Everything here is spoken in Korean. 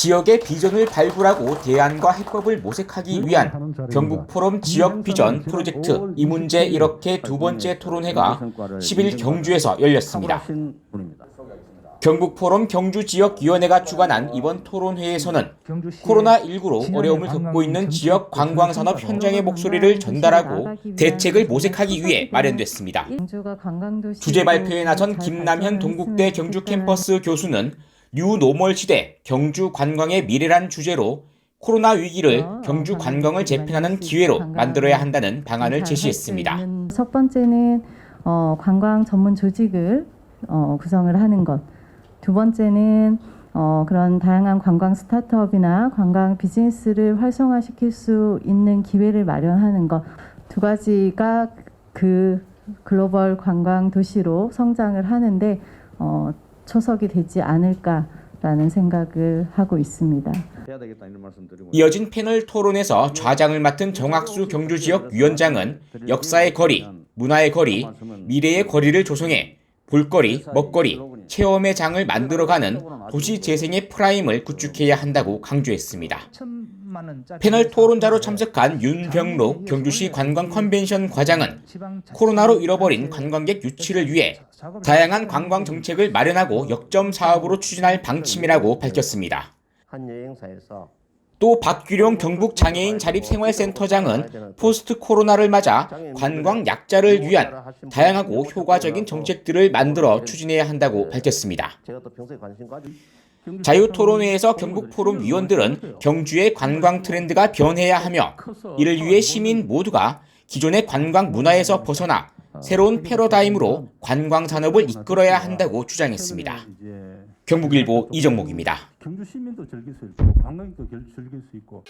지역의 비전을 발굴하고 대안과 해법을 모색하기 위한 경북 포럼 지역 비전 프로젝트 이 문제 이렇게 두 번째 토론회가 10일 경주에서 열렸습니다. 경북 포럼 경주 지역 위원회가 주관한 이번 토론회에서는 코로나19로 어려움을 겪고 있는 지역 관광 산업 현장의 목소리를 전달하고 대책을 모색하기 위해 마련됐습니다. 주제 발표에 나선 김남현 동국대 경주 캠퍼스 교수는 뉴 노멀 시대 경주 관광의 미래란 주제로 코로나 위기를 경주 관광을 재편하는 기회로 만들어야 한다는 방안을 제시했습니다. 첫 번째는 어, 관광 전문 조직을 어, 구성을 하는 것. 두 번째는 어, 그런 다양한 관광 스타트업이나 관광 비즈니스를 활성화시킬 수 있는 기회를 마련하는 것. 두 가지가 그 글로벌 관광 도시로 성장을 하는데 어, 초석이 되지 않을까라는 생각을 하고 있습니다. 이어진 패널 토론에서 좌장을 맡은 정학수 경주 지역 위원장은 역사의 거리, 문화의 거리, 미래의 거리를 조성해 볼거리, 먹거리, 체험의 장을 만들어가는 도시 재생의 프라임을 구축해야 한다고 강조했습니다. 패널 토론자로 참석한 윤병록 경주시 관광 컨벤션 과장은 코로나로 잃어버린 관광객 유치를 위해 다양한 관광 정책을 마련하고 역점 사업으로 추진할 방침이라고 밝혔습니다. 또 박규룡 경북 장애인 자립생활센터장은 포스트 코로나를 맞아 관광 약자를 위한 다양하고 효과적인 정책들을 만들어 추진해야 한다고 밝혔습니다. 자유토론회에서 경북 포럼 위원들은 경주의 관광 트렌드가 변해야 하며 이를 위해 시민 모두가 기존의 관광 문화에서 벗어나 새로운 패러다임으로 관광 산업을 이끌어야 한다고 주장했습니다. 경북일보 이정목입니다. 경주 시민도 즐길 수 있고 관광객도 즐길 수 있고